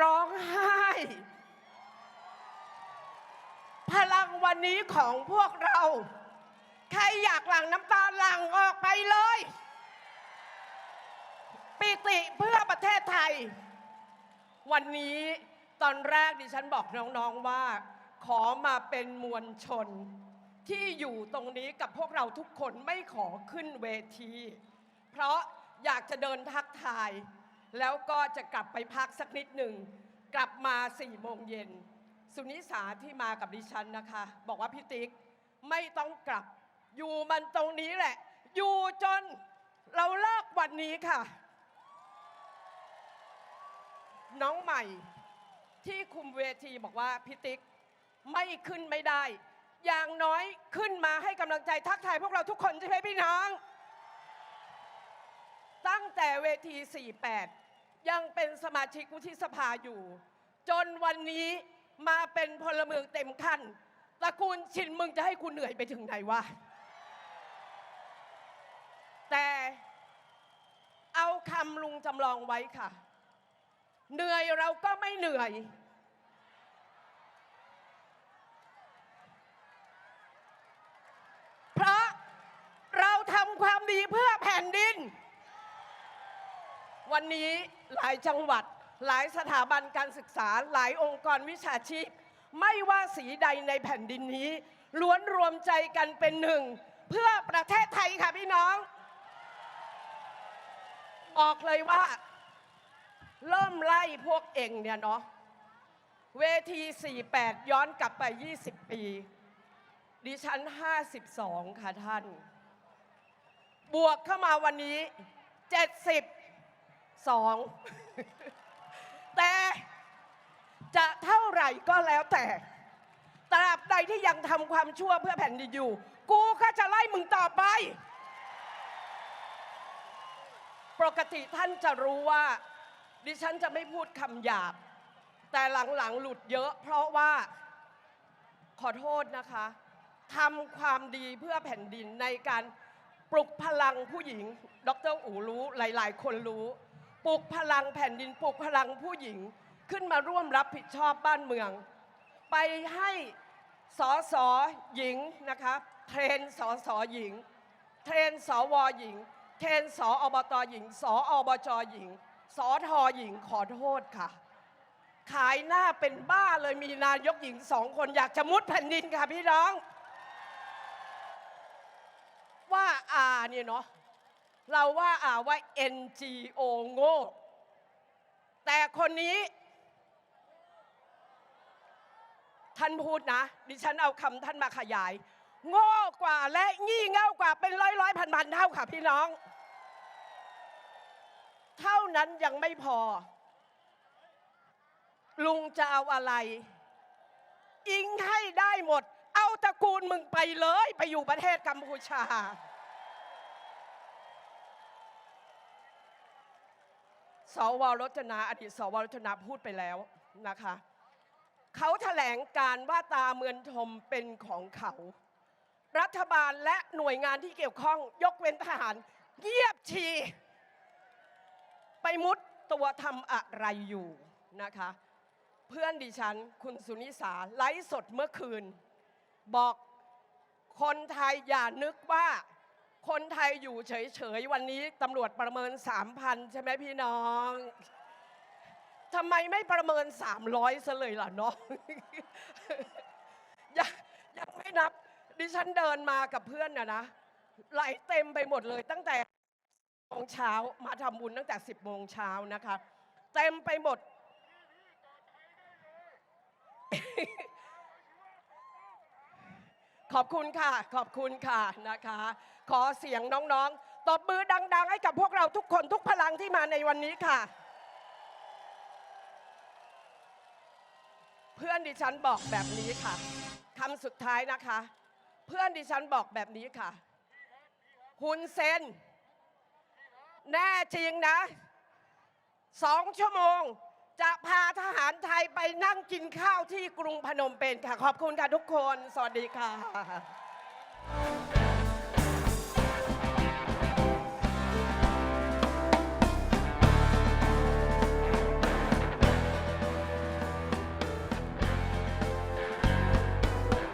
ร้องไห้ พลังวันนี้ของพวกเรา ใครอยากหลั่งน้ำตาหลั่งออกไปเลย ปิติเพื่อประเทศไทย วันนี้ตอนแรกดิฉันบอกน้องๆว่า ขอมาเป็นมวลชน ที่อยู่ตรงนี้กับพวกเราทุกคนไม่ขอขึ้นเวที เพราะอยากจะเดินทักทาย แล้วก็จะกลับไปพักสักนิดหนึ่ง กลับมาสี่โมงเย็น สุนิสาที่มากับดิฉันนะคะ บอกว่าพี่ติ๊กไม่ต้องกลับ อยู่มันตรงนี้แหละ อยู่จนเราเลิกวันนี้ค่ะ น้องใหม่ที่คุมเวทีบอกว่าพี่ติ๊กไม่ขึ้นไม่ได้ อย่างน้อยขึ้นมาให้กำลังใจทักทายพวกเราทุกคนใช่ไหมพี่น้อง งแต่เวที 48 ยังเป็นสมาชิกวุฒิสภาอยู่ จนวันนี้มาเป็นพลเมืองเต็มขั้นตระกูลชินมึงจะให้คุณเหนื่อยไปถึงไหนวะ แต่เอาคำลุงจำลองไว้ค่ะ เหนื่อยเราก็ไม่เหนื่อย เพราะเราทำความดีเพื่อแผ่นดิน วันนี้หลายจังหวัด หลายสถาบันการศึกษา หลายองค์กรวิชาชีพ ไม่ว่าสีใดในแผ่นดินนี้ ล้วนรวมใจกันเป็นหนึ่ง เพื่อประเทศไทยค่ะพี่น้อง ออกเลยว่า เริ่มไล่พวกเองเนี่ยเนาะเวที 48 ย้อนกลับไป 20 ปี ดิฉัน 52 ค่ะท่าน บวกเข้ามาวันนี้ 70 72แต่จะเท่าไหร่ก็แล้วแต่ ตราบใดที่ยังทำความชั่วเพื่อแผ่นดินอยู่ กูก็จะไล่มึงต่อไป ปกติท่านจะรู้ว่า ดิฉันจะไม่พูดคำหยาบ แต่หลังๆหลุดเยอะเพราะว่า ขอโทษนะคะทำความดีเพื่อแผ่นดินในการปลุกพลังผู้หญิง ดรอูรู้หลาย ๆ คนรู้ ปลุกพลังแผ่นดินปลุกพลังผู้หญิงขึ้นมาร่วมรับผิดชอบบ้านเมือง ไปให้สอสอหญิงนะคะเทรนสอสอหญิง เทรนสวหญิง เทรนสอบตหญิงสอบจหญิง สอทอหญิงขอโทษค่ะ ขายหน้าเป็นบ้าเลยมีนายกหญิงสองคนอยากจะมุดแผ่นดินค่ะพี่น้อง ว่าอาเนี่ยเนาะ เราว่าอาว่า NGO โง่แต่คนนี้ ท่านพูดนะ ดิฉันเอาคำท่านมาขยาย โง่กว่าและงี่เง่ากว่าเป็นร้อยร้อยพันพันเท่าค่ะพี่น้อง เท่านั้นยังไม่พอ ลุงจะเอาอะไร อิงให้ได้หมด เอาตระกูลมึงไปเลย ไปอยู่ประเทศกัมพูชา สวรจนา อดีตสวรจนาพูดไปแล้วนะคะ เขาแถลงการว่าตาเมือนทมเป็นของเขา รัฐบาลและหน่วยงานที่เกี่ยวข้องยกเว้นทหารเงียบชี ไปมุดตัวทำอะไรอยู่นะคะ เพื่อนดิฉันคุณสุนิสาไลฟ์สดเมื่อคืน บอกคนไทยอย่านึกว่า คนไทยอยู่เฉยๆ วันนี้ตำรวจประเมิน 3,000 ใช่ไหมพี่น้องทำไมไม่ประเมิน 300ซะเลยล่ะเนาะยังยังไม่นับ ดิฉันเดินมากับเพื่อนนะนะไหลเต็มไปหมดเลยตั้งแต่โมงเช้ามาทำบุญตั้งแต่ 10โมงเช้านะคะ เต็มไปหมด ขอบคุณค่ะ ขอบคุณค่ะนะคะ ขอเสียงน้องๆ ตบมือดัง ๆ ให้กับพวกเราทุกคนทุกพลังที่มาในวันนี้ค่ะ เพื่อนดิฉันบอกแบบนี้ค่ะคำสุดท้ายนะคะ เพื่อนดิฉันบอกแบบนี้ค่ะฮุนเซน แน่จริงนะสองชั่วโมง จะพาทหารไทยไปนั่งกินข้าวที่กรุงพนมเปญค่ะ ขอบคุณค่ะทุกคน สวัสดีค่ะ